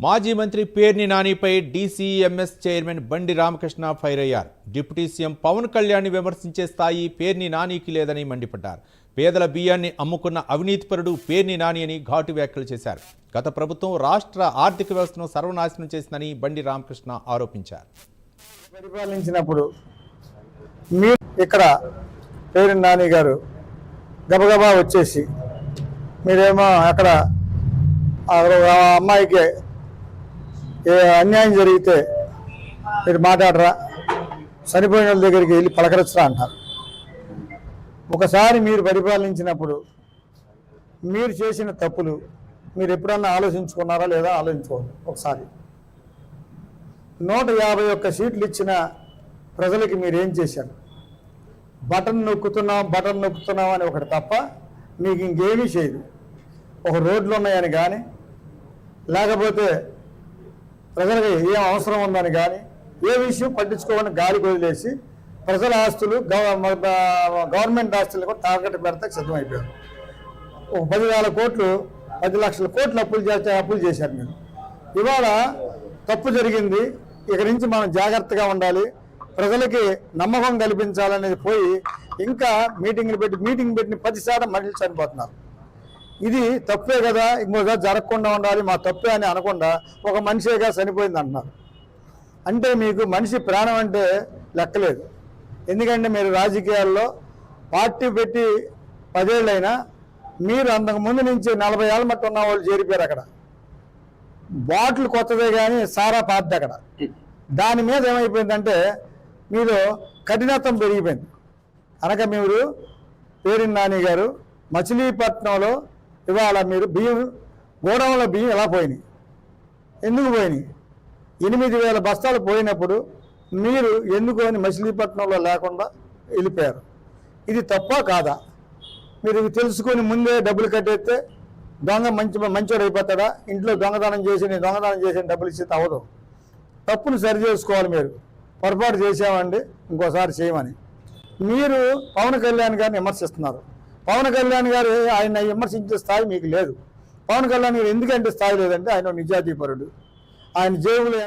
మాజీ మంత్రి Perni నానిపై DCMS chairman Bandi Ramakrishna fire అయ్యారు. డిప్యూటీ సీఎం పవన్ కళ్యాణ్ విమర్శించే స్థాయి పేర్ని నానికి లేదని మండిపడ్డారు. పేదల బియ్యాన్ని అమ్ముకున్న అవినీతిపరుడు పేర్ని నాని అని ఘాటు వ్యాఖ్యలు చేశారు. గత ప్రభుత్వం రాష్ట్ర ఆర్థిక వ్యవస్థను సర్వనాశనం చేసిందని బండి రామకృష్ణ ఆరోపించారు. పరిపాలించినప్పుడు మీరు ఇక్కడ పేరు నాని గారు గబగబా వచ్చేసి మీరేమో అక్కడ అమ్మాయికి అన్యాయం జరిగితే మీరు మాట్లాడరా? చనిపోయిన వాళ్ళ దగ్గరికి వెళ్ళి పలకరించరా అంటారు. ఒకసారి మీరు పరిపాలించినప్పుడు మీరు చేసిన తప్పులు మీరు ఎప్పుడన్నా ఆలోచించుకున్నారా లేదా ఆలోచించుకోండి ఒకసారి. నూట యాభై ఒక్క సీట్లు ఇచ్చిన ప్రజలకి మీరేం చేశారు? బటన్ నొక్కుతున్నాం బటన్ నొక్కుతున్నాం అని ఒకటి తప్ప మీకు ఇంకేమీ చేయదు. ఒక రోడ్లు ఉన్నాయని కానీ లేకపోతే ప్రజలకు ఏం అవసరం ఉందని కానీ ఏ విషయం పట్టించుకోవాలని గాలి వదిలేసి ప్రజల ఆస్తులు గవర్నమెంట్ ఆస్తులు కూడా టార్గెట్ పెడితే సిద్ధమైపోయారు. ఒక పదివేల కోట్లు పది లక్షల కోట్లు అప్పులు చేస్తే అప్పులు చేశారు మీరు. ఇవాళ తప్పు జరిగింది ఇక నుంచి మనం జాగ్రత్తగా ఉండాలి ప్రజలకి నమ్మకం కల్పించాలనేది పోయి ఇంకా మీటింగ్లు పెట్టి మీటింగ్ పెట్టిన పది శాతం మహిళలు చనిపోతున్నారు. ఇది తప్పే కదా ఇంకోసారి జరగకుండా ఉండాలి మా తప్పే అని అనకుండా ఒక మనిషిగా చనిపోయింది అంటున్నారు. అంటే మీకు మనిషి ప్రాణం అంటే లెక్కలేదు. ఎందుకంటే మీరు రాజకీయాల్లో పార్టీ పెట్టి పదేళ్ళైనా మీరు అంతకుముందు నుంచి నలభై ఏళ్ళ మట్టి ఉన్న వాళ్ళు చేరిపోయారు అక్కడ. బాటిల్ కొత్తదే కానీ సారా పాతది అక్కడ. దాని మీద ఏమైపోయిందంటే మీరు కఠినత్వం పెరిగిపోయింది. అనగా మీరు పేరిన్ నాని గారు మచిలీపట్నంలో ఇవాళ మీరు బియ్యం గోడౌన్లో బియ్యం ఎలా పోయినాయి? ఎందుకు పోయినాయి? ఎనిమిది వేల బస్తాలు పోయినప్పుడు మీరు ఎందుకు అని మచిలీపట్నంలో లేకుండా వెళ్ళిపోయారు. ఇది తప్ప కాదా? మీరు ఇవి తెలుసుకొని ముందే డబ్బులు కట్టేస్తే దొంగ మంచి మంచోడు అయిపోతాడా? ఇంట్లో దొంగతనం చేసి నేను దొంగతనం చేసి డబ్బులు ఇచ్చి అవ్వదు తప్పును సరి చేసుకోవాలి మీరు. పొరపాటు చేసామండి ఇంకోసారి చేయమని. మీరు పవన్ కళ్యాణ్ గారిని విమర్శిస్తున్నారు. పవన్ కళ్యాణ్ గారు ఆయన విమర్శించే స్థాయి మీకు లేదు. పవన్ కళ్యాణ్ గారు ఎందుకంటే స్థాయి లేదంటే ఆయన నిజాతీపరుడు ఆయన జేబులు